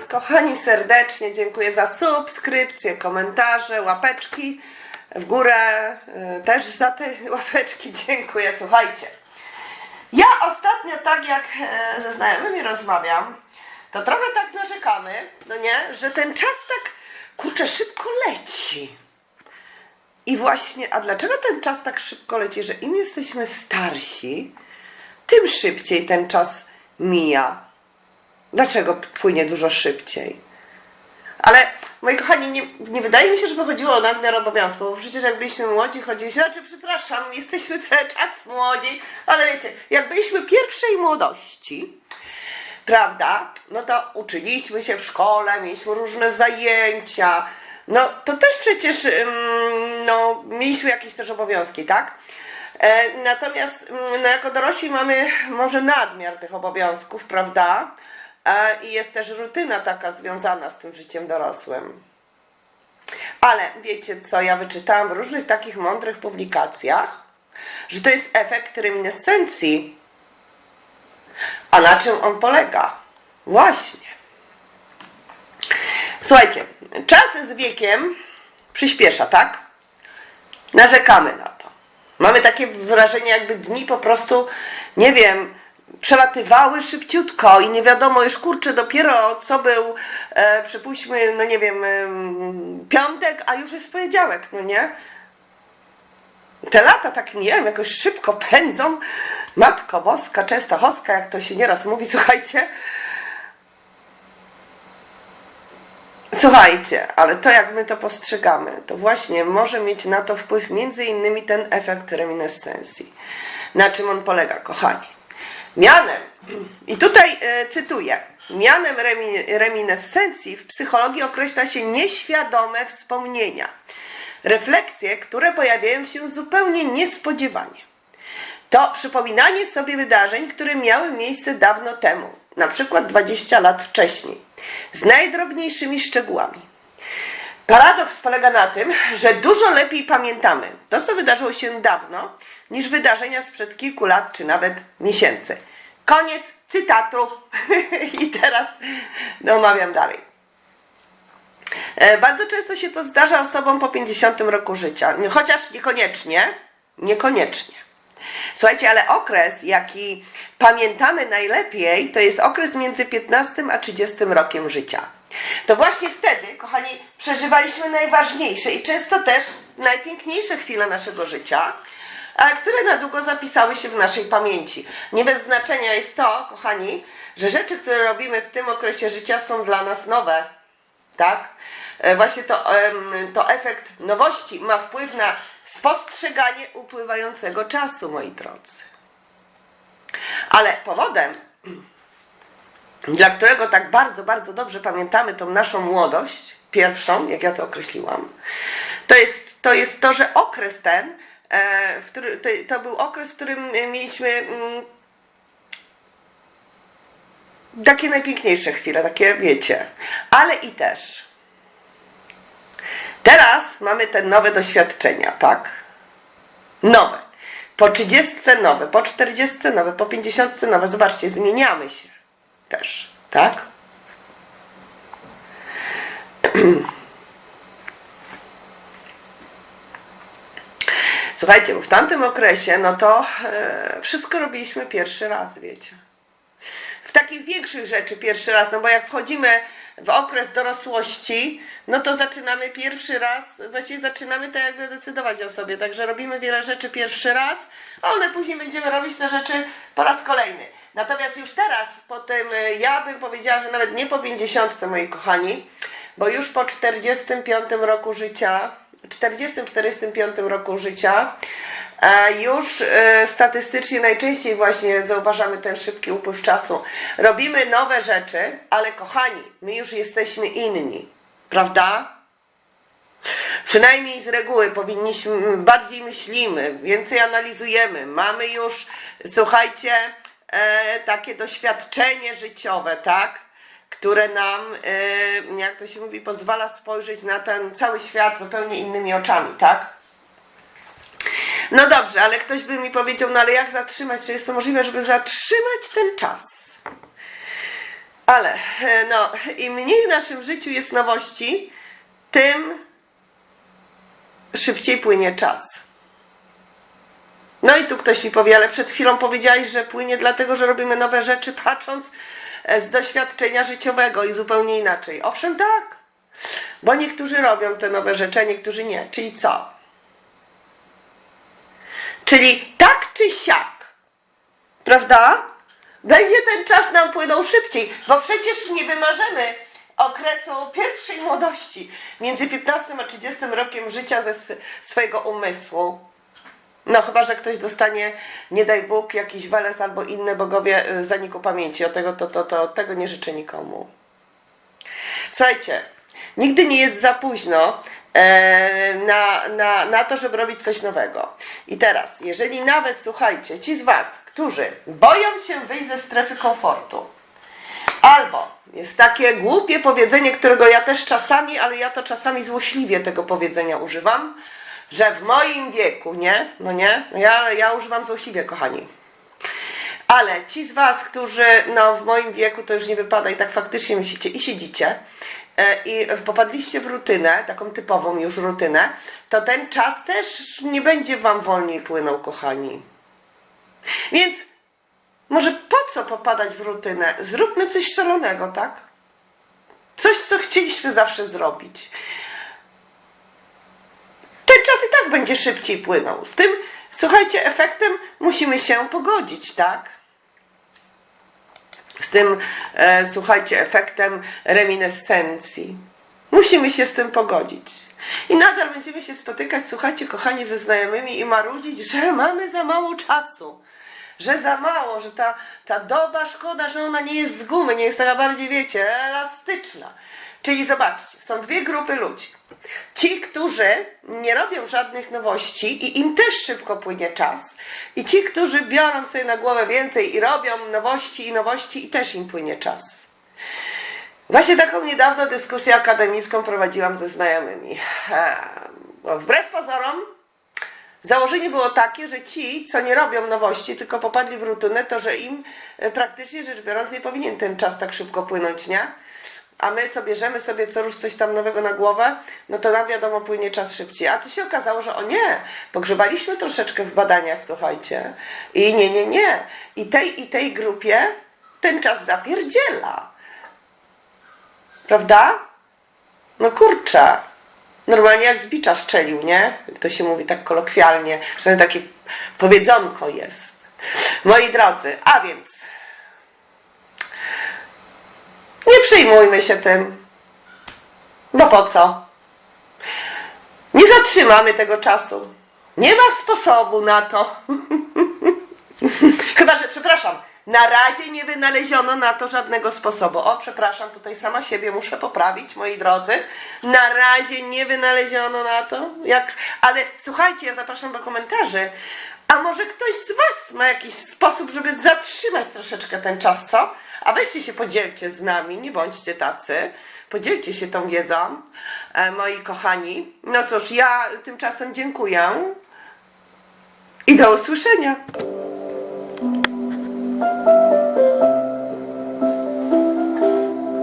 Was, kochani, serdecznie dziękuję za subskrypcje, komentarze, łapeczki w górę. y, Też za te łapeczki dziękuję. Słuchajcie, ja ostatnio, tak jak e, ze znajomymi rozmawiam, to trochę tak narzekamy, no nie, że ten czas tak kurczę szybko leci. I właśnie, a dlaczego ten czas tak szybko leci, że im jesteśmy starsi, tym szybciej ten czas mija. Dlaczego płynie dużo szybciej? Ale moi kochani, nie, nie wydaje mi się, żeby chodziło o nadmiar obowiązków, bo przecież jak byliśmy młodzi, chodziliśmy, znaczy przepraszam, jesteśmy cały czas młodzi, ale wiecie, jak byliśmy pierwszej młodości, prawda, no to uczyliśmy się w szkole, mieliśmy różne zajęcia, no to też przecież, no, mieliśmy jakieś też obowiązki, tak? E, Natomiast no, jako dorośli mamy może nadmiar tych obowiązków, prawda? I jest też rutyna taka związana z tym życiem dorosłym. Ale wiecie co, ja wyczytałam w różnych takich mądrych publikacjach, że to jest efekt reminiscencji. A na czym on polega? Właśnie. Słuchajcie, czas z wiekiem przyspiesza, tak? Narzekamy na to. Mamy takie wrażenie, jakby dni po prostu, nie wiem, przelatywały szybciutko i nie wiadomo już kurczę dopiero co był, e, przypuśćmy, no nie wiem, em, piątek, a już jest poniedziałek, no nie? Te lata tak, nie wiem, jakoś szybko pędzą. Matko Boska, Częstochowska, jak to się nieraz mówi, słuchajcie. Słuchajcie, ale to jak my to postrzegamy, to właśnie może mieć na to wpływ między innymi ten efekt reminiscencji. Na czym on polega, kochani? Mianem, i tutaj e, cytuję, mianem remi, reminiscencji w psychologii określa się nieświadome wspomnienia, refleksje, które pojawiają się zupełnie niespodziewanie. To przypominanie sobie wydarzeń, które miały miejsce dawno temu, na przykład 20 lat wcześniej, z najdrobniejszymi szczegółami. Paradoks polega na tym, że dużo lepiej pamiętamy to, co wydarzyło się dawno, niż wydarzenia sprzed kilku lat czy nawet miesięcy. Koniec cytatu. I teraz no, omawiam dalej. E, Bardzo często się to zdarza osobom po 50 roku życia, chociaż niekoniecznie, niekoniecznie. Słuchajcie, ale okres, jaki pamiętamy najlepiej, to jest okres między 15 a 30 rokiem życia. To właśnie wtedy, kochani, przeżywaliśmy najważniejsze i często też najpiękniejsze chwile naszego życia, które na długo zapisały się w naszej pamięci. Nie bez znaczenia jest to, kochani, że rzeczy, które robimy w tym okresie życia są dla nas nowe. Tak? E, Właśnie to, to efekt nowości ma wpływ na spostrzeganie upływającego czasu, moi drodzy. Ale powodem, dla którego tak bardzo, bardzo dobrze pamiętamy tą naszą młodość, pierwszą, jak ja to określiłam, to jest to, jest to że okres ten, e, w który, to, to był okres, w którym mieliśmy mm, takie najpiękniejsze chwile, takie wiecie, ale i też teraz mamy te nowe doświadczenia, tak? Nowe. Po 30 nowe, po 40 nowe, po 50 nowe. Zobaczcie, zmieniamy się też, tak? Słuchajcie, bo w tamtym okresie, no to e, wszystko robiliśmy pierwszy raz, wiecie. W takich większych rzeczy pierwszy raz, no bo jak wchodzimy w okres dorosłości, no to zaczynamy pierwszy raz, właściwie zaczynamy tak jakby decydować o sobie, także robimy wiele rzeczy pierwszy raz, a one później będziemy robić te rzeczy po raz kolejny. Natomiast już teraz, po tym, e, ja bym powiedziała, że nawet nie po 50, moi kochani, bo już po 45 roku życia, 40-45 roku życia, już e, statystycznie najczęściej właśnie zauważamy ten szybki upływ czasu. Robimy nowe rzeczy, ale kochani, my już jesteśmy inni, prawda? Przynajmniej z reguły powinniśmy, bardziej myślimy, więcej analizujemy. Mamy już, słuchajcie, e, takie doświadczenie życiowe, tak? Które nam, e, jak to się mówi, pozwala spojrzeć na ten cały świat zupełnie innymi oczami, tak? No dobrze, ale ktoś by mi powiedział, no ale jak zatrzymać, czy jest to możliwe, żeby zatrzymać ten czas? Ale e, no, im mniej w naszym życiu jest nowości, tym szybciej płynie czas. No i tu ktoś mi powie, ale przed chwilą powiedziałeś, że płynie dlatego, że robimy nowe rzeczy, patrząc e, z doświadczenia życiowego i zupełnie inaczej. Owszem, tak. Bo niektórzy robią te nowe rzeczy, a niektórzy nie. Czyli co? Czyli tak czy siak, prawda? Będzie ten czas nam płynął szybciej, bo przecież nie wymarzymy okresu pierwszej młodości między 15 a 30 rokiem życia ze swojego umysłu. No chyba, że ktoś dostanie, nie daj Bóg, jakiś weles albo inne bogowie y, zaniku pamięci. O tego, to, to, to, tego nie życzę nikomu. Słuchajcie, nigdy nie jest za późno na, na, na to, żeby robić coś nowego. I teraz, jeżeli nawet, słuchajcie, ci z Was, którzy boją się wyjść ze strefy komfortu, albo jest takie głupie powiedzenie, którego ja też czasami, ale ja to czasami złośliwie tego powiedzenia używam, że w moim wieku, nie? No nie? No ja, ja używam złośliwie, kochani. Ale ci z Was, którzy no, w moim wieku to już nie wypada i tak faktycznie myślicie i siedzicie e, i popadliście w rutynę, taką typową już rutynę, to ten czas też nie będzie Wam wolniej płynął, kochani. Więc może po co popadać w rutynę? Zróbmy coś szalonego, tak? Coś, co chcieliśmy zawsze zrobić. Ten czas i tak będzie szybciej płynął. Z tym, słuchajcie, efektem musimy się pogodzić, tak? Z tym, e, słuchajcie, efektem reminiscencji. Musimy się z tym pogodzić. I nadal będziemy się spotykać, słuchajcie, kochani, ze znajomymi i marudzić, że mamy za mało czasu. Że za mało, że ta, ta doba, szkoda, że ona nie jest z gumy, nie jest taka bardziej, wiecie, elastyczna. Czyli zobaczcie, są dwie grupy ludzi. Ci, którzy nie robią żadnych nowości i im też szybko płynie czas. I ci, którzy biorą sobie na głowę więcej i robią nowości i nowości i też im płynie czas. Właśnie taką niedawno dyskusję akademicką prowadziłam ze znajomymi. Bo Wbrew pozorom, założenie było takie, że ci, co nie robią nowości, tylko popadli w rutynę, to że im e, praktycznie rzecz biorąc nie powinien ten czas tak szybko płynąć, nie? A my, co bierzemy sobie co rusz coś tam nowego na głowę, no to nam wiadomo, płynie czas szybciej. A tu się okazało, że o nie, pogrzebaliśmy troszeczkę w badaniach, słuchajcie. I nie, nie, nie. I tej, i tej grupie ten czas zapierdziela. Prawda? No kurczę. Normalnie jak z bicza strzelił, nie? To się mówi tak kolokwialnie. Przynajmniej takie powiedzonko jest. Moi drodzy, a więc nie przejmujmy się tym. Bo po co? Nie zatrzymamy tego czasu. Nie ma sposobu na to. Chyba, że, przepraszam, na razie nie wynaleziono na to żadnego sposobu. O, przepraszam, tutaj sama siebie muszę poprawić, moi drodzy. Na razie nie wynaleziono na to. Jak... Ale słuchajcie, ja zapraszam do komentarzy. A może ktoś z Was ma jakiś sposób, żeby zatrzymać troszeczkę ten czas, co? A weźcie się, podzielcie z nami, nie bądźcie tacy. Podzielcie się tą wiedzą, e, moi kochani. No cóż, ja tymczasem dziękuję i do usłyszenia.